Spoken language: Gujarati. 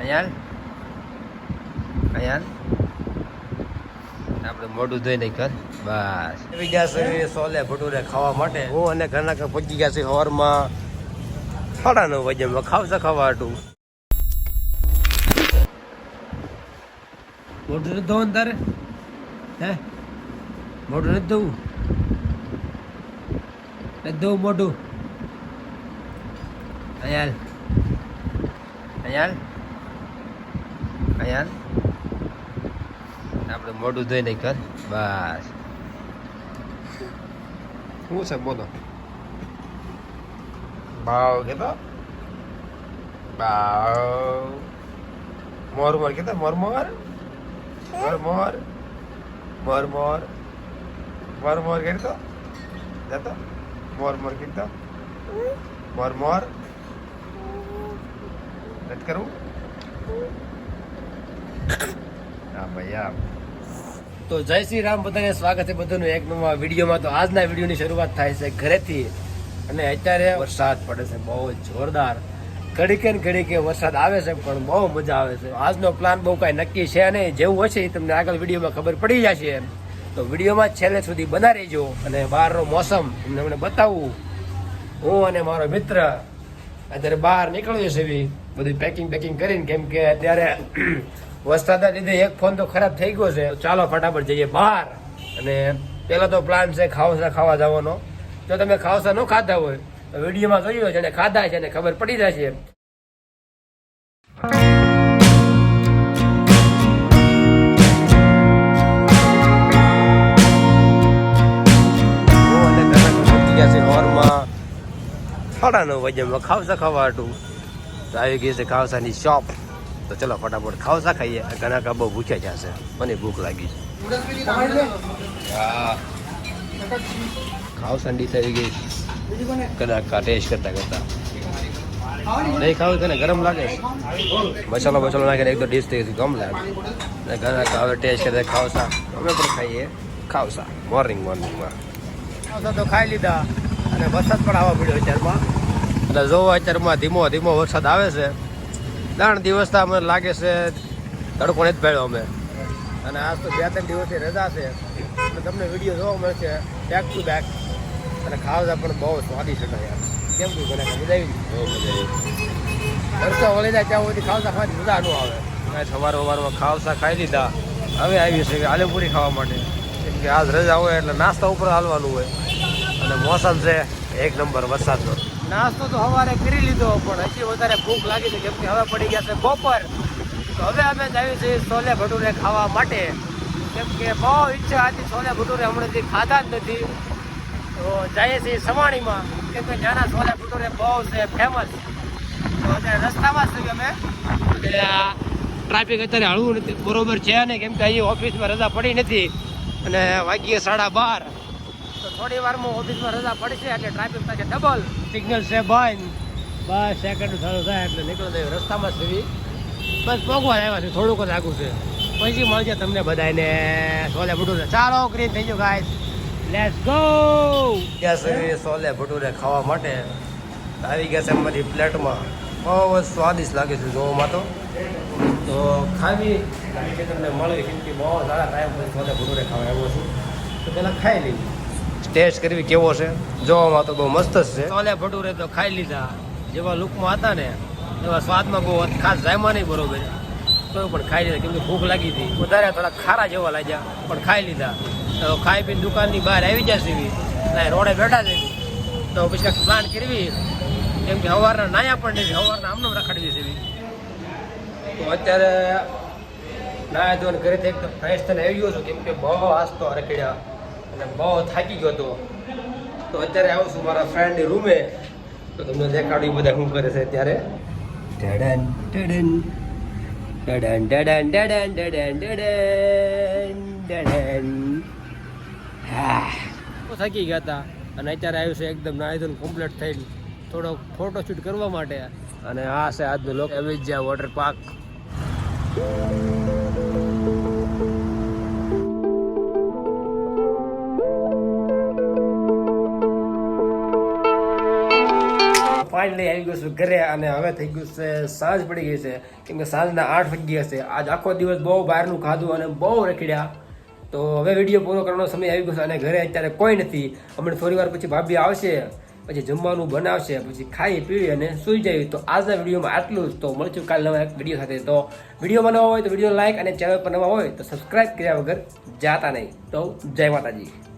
અહીંયા અહીંયા આપણે મોઢું ધોઈ નહીં કર બસ. આવી ગયા છે સોલે ભટુરે ખાવા માટે. હું અને ઘરના ઘર પહોંચી ગયા છે હવારમાં. સાડા નવ વાગ્યામાં ખાવશે ખાવા હાટું મોઢું નથી ધોવાનું તારે? હે? મોઢું નથી ધોવું? નથી ધોવું મોઢું? અહીંયા અહીંયા અહીંયા આપણે મોઢું ધોઈ નહીં કર બસ શું છે બોલો ભાવ કેતો ભાવ મોર મોર કેતો મોર મોર મોર મોર મોર મોર મોર મોર કેતો જતો મોર મોર કેતો મોર મોર નથી કરવું હા ભાઈ હા તો જય શ્રી રામ, બધાને સ્વાગત છે બધાનું એક નવા વિડીયોમાં. તો આજના વિડીયોની શરૂઆત થાય છે ઘરેથી. અને અત્યારે વરસાદ પડે છે, બહુ જોરદાર. ઘડીકે ને ઘડીકે વરસાદ આવે છે, પણ બહુ મજા આવે છે. આજનો પ્લાન બહુ કાંઈ નક્કી છે નહીં. જેવું હશે તમને આગળ વિડીયોમાં ખબર પડી જશે. તો વિડીયોમાં છેલ્લે સુધી બના રહેજો અને બહારનો મોસમ તમને મને બતાવું. હું અને મારો મિત્ર અત્યારે બહાર નીકળ્યો છે. એવી બધી પેકિંગ પેકિંગ કરીને, કેમ કે અત્યારે વરસાદના લીધે એક ફોન તો ખરાબ થઈ ગયો છે. ચાલો ફટાફટ જઈએ બહાર. અને પેલો તો પ્લાન છે ખાવસા ખાવા જવાનો. જો તમે ખાવસા ન ખાધા હોય, તો વિડીયોમાં જોયું છે અને ખાધા છે અને ખબર પડી જશે. સાડા નવ વાગ્યામાં ખાવસા ખાવા હતું આવી ગઈ છે ખાવસાની શોપ તો ચલો ફટાફટ ખાવસા ખાઈએ. ઘણા બહુ ભૂખ્યા જશે મને ભૂખ લાગી છે. હા. ઠંડી થઈ ગઈ. કદાચ ટેસ્ટ કરતા કરતા. નહીં ખાવું તને ગરમ લાગે મસાલો મસાલો નાખીને એક તો ડીશ થઈ ગઈ ગમ લાગે. ઘણા હવે ટેસ્ટ કરતા ખાવસા અમે પણ ખાઈએ. ખાવસા મોર્નિંગ મોર્નિંગમાં તો ખાઈ લીધા. અને વરસાદ પણ આવવા પડ્યો અત્યારમાં. એટલે જોવો અત્યારમાં ધીમો ધીમો વરસાદ આવે છે. ત્રણ દિવસ અમને લાગે છે તડકો નથી ભેળ્યો અમે. અને આજ તો બે ત્રણ દિવસથી રજા છે. એટલે તમને વીડિયો જોવા મળશે. બેક ટુ બેક અને ખાવા પણ બહુ સ્વાદિષ્ટ હતા યાર. કેમ કે મને મજા આવી બહુ મજા આવી. વરસો વળી જાય ત્યાં સુધી ખાવસા ખાવાની મજા ન આવે. મેં સવારે સવારમાં ખાવસા ખાઈ લીધા. હવે આવી છે આલુપુરી ખાવા માટે. કેમ કે આજ રજા હોય એટલે નાસ્તા ઉપર હાલવાનું હોય. અને મોસમ છે એક નંબર વરસાદનો. નાસ્તો તો સવારે કરી લીધો, પણ હજી વધારે ભૂખ લાગી છે, કેમ કે હવે પડી ગયા છે બપોર. તો હવે અમે જઈએ છીએ છોલે ભટુરે ખાવા માટે. કેમ કે બહુ ઈચ્છા હતી છોલે ભટુરે હમણાંથી ખાધા જ નથી. તો જઈએ છીએ સવાણીમાં, કેમ કે નાના છોલે ભટુરે બહુ છે ફેમસ તો અત્યારે રસ્તામાં છીએ અમે. ટ્રાફિક અત્યારે હળવું નથી, બરોબર છે નહીં, કેમ કે અહીં ઓફિસમાં રજા પડી નથી. અને વાગ્યે સાડા બાર. થોડી વારમાં ઓફિસમાં રજા પડશે એટલે ટ્રાફિક થશે ડબલ સિગ્નલ છે બંધ બસ સેકન્ડ ચાલુ થાય એટલે નીકળી દઈએ રસ્તામાં સીવી બસ પગવા આવ્યા છે, થોડુંક જ આગું છે. પછી મળશે તમને બધાને. સોલે ભટુરે ચાલો ગ્રીન થઈ ગયો ગાય લેટ્સ ગો ત્યાં સુધી સોલે ભટુરે ખાવા માટે આવી ગયા છે અમારી પ્લેટમાં બહુ જ સ્વાદિષ્ટ લાગે છે જોવામાં તો. તો ખાવી. કે તમને મળે કેમ કે બહુ સારા ટાઈમ પછી સોલે ભટુરે ખાવા આવ્યો છું. તો પહેલાં ખાઈ લઈએ. ટેસ્ટ કરવી કેવો છે? જોવામાં તો બહુ મસ્ત જ છે. સોલે ભટુરે તો ખાઈ લીધા. જેવા લુકમાં હતા ને એવા સ્વાદમાં બહુ ખાસ જાયમાં નહીં બરોબર. તો પણ ખાઈ લીધા. કેમ કે ભૂખ લાગી હતી. વધારે થોડા ખારા જેવા લાગ્યા પણ ખાઈ લીધા. તો ખાઈ પીને દુકાનની બહાર આવી જશે સીવી રોડે બેઠા છે તો પછી પ્લાન કરવી. કેમ કે સવારના નાયા પણ નહીં સવારના આમનો રખડવી છે એવી તો અત્યારે નાયા ધોઈને ઘરેથી એકદમ ફ્રેશ થઈને આવી ગયો છું. કેમ કે બહુ આસ્તો રખડ્યા. અને બહુ થાકી ગયો હતો. તો અત્યારે આવું છું મારા ફ્રેન્ડની રૂમે તો તમને દેખાડ્યું બધા શું કરે છે અત્યારે. ડડન ડડન ડડન ડડન ડડન ડડન ડડન ડડન હા. થાકી ગયા હતા. અને અત્યારે આવ્યું છે એકદમ નાહી ધોઈને કમ્પ્લીટ થઈને થોડો ફોટો શૂટ કરવા માટે. અને આ છે આજનો લોક એવિજ્યા વોટર પાર્ક ફાઇનલી આવી ગયો છું ઘરે અને હવે થઈ ગયું છે, સાંજ પડી ગઈ છે. કેમ કે સાંજના આઠ વાગી છે. આજ આખો દિવસ બહુ બહારનું ખાધું અને બહુ રખડ્યા. તો હવે વીડિયો પૂરો કરવાનો સમય આવી ગયો છે અને ઘરે અત્યારે કોઈ નથી. હમણાં થોડી વાર પછી ભાભી આવશે, પછી જમવાનું બનાવશે, પછી ખાઈ પીવી અને સૂઈ જાય તો આજના વિડીયોમાં આટલું જ. તો મળશું કાલ નવા વીડિયો સાથે. તો વિડીયોમાં નવા હોય તો વીડિયો લાઇક અને ચેનલ પર નવા હોય તો સબસ્ક્રાઇબ કર્યા વગર જાતા નહીં. તો જય માતાજી.